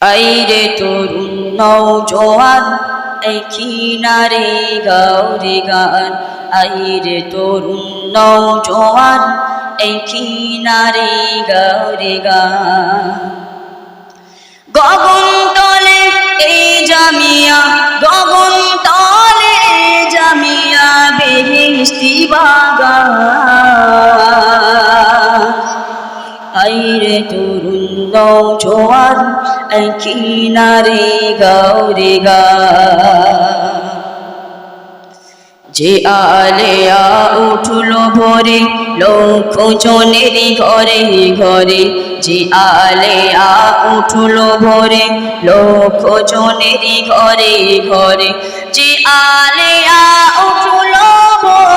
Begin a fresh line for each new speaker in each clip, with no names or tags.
আইরে তরুণ নৌজোয়ান এই কিনারে গৌরে গান। আইরে তরুণ নৌজোয়ান এই কিনারে গৌরে গান। গগন তলে এই জামিয়া, গগন তলে জামিয়া বেহেস্তি বাগান। কিনারে গৌরে গা। যে আলেয়া উঠল ভোরে লক্ষ জনের ঘরে ঘরে। যে আলেয়া উঠল ভোরে লক্ষ জনের ঘরে ঘরে। যে আলেয়া উঠল ভোরে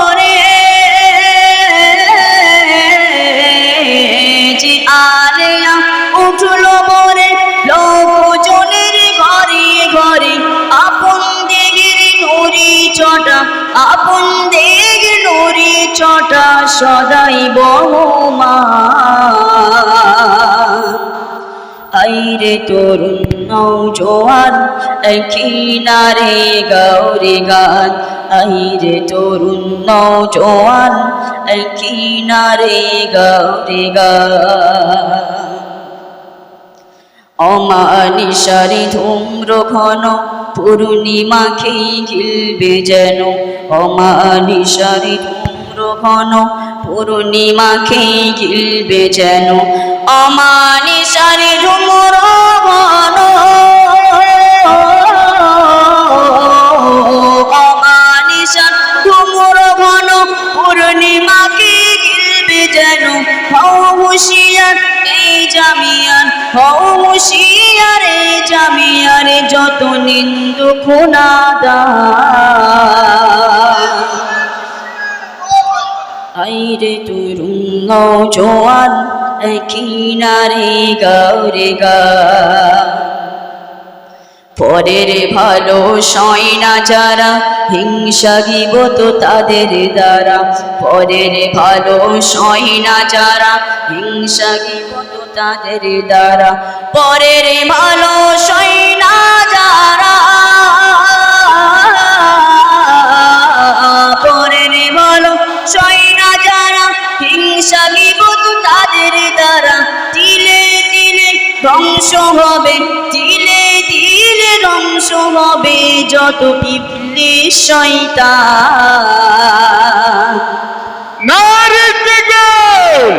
চটা, আপন দিগ নুরি চটা, সদাই বহমা আইরে তরুণ নৌজোয়ান কিনারে গৌরে গান। আইরে তরুণ নৌজোয়ান কিনারে গৌরে গান। অমানিসারে ধূম্র ঘন পূর্ণিমাকে গিলবে যেন অমানিসারে ধূম্র ঘন। পূর্ণিমাকে গিলবে যেন অমানিসারে ধূম্র ঘন। অমানিসার ধূম্র ঘন পূর্ণিমাকে গিলবে যেন। হও হুশিয়ার এই জামিয়ান, হও হুশিয়ার এই যত নিন্দু খুনাদা আইরে তরুণ নৌজোয়ান কিনারে গৌরে গা। পরের ভালো সয়না যারা, হিংসা গিবত তাদের দ্বারা। পরের ভালো সয়না যারা, হিংসা গিবত তাদের দ্বারা। পরের ভালো সয় না যারা, পরের ভালো সয় না যারা, হিংসা গিবত তাদের দ্বারা। তিলে তিলে ধ্বংস হবে, তিলে তিলে ধ্বংস হবে যত পিপলি শয়তান।
নারে দিগল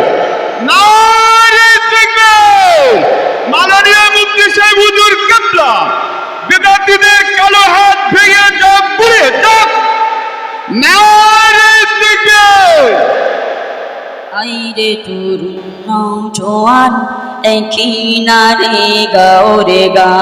আইরে তরুণ নৌজোয়ান কিনারে গৌরে গা।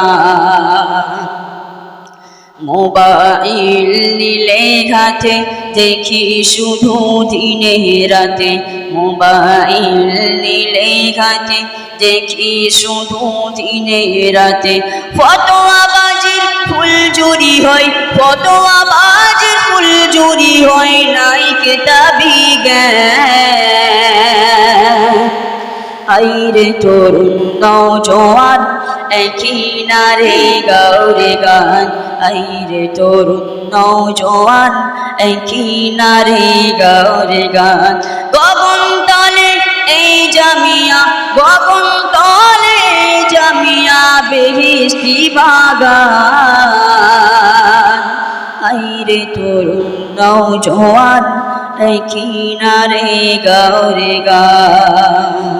মোবাইল নিলে হাতে, দেখি শুধু দিনে রাতে। মোবাইল নিলে হাতে, দেখি শুধু দিনে রাতে। ফটোয়া বাজির ফুল জুরি হয় ফটোয়া বাজির ফুল জুরি হয় নাই কেতাবি জ্ঞান। আইরে তরুণ নৌজোয়ান কিনারে গৌরে গান। আইরে তরুণ নৌজোয়ান কিনারে গৌরে গান। গগন তলে এই জামিয়া, গগন তলে জামিয়া বেহিস্তি বাগান। আইরে তরুণ নৌজোয়ান কিনারে গৌরে গান।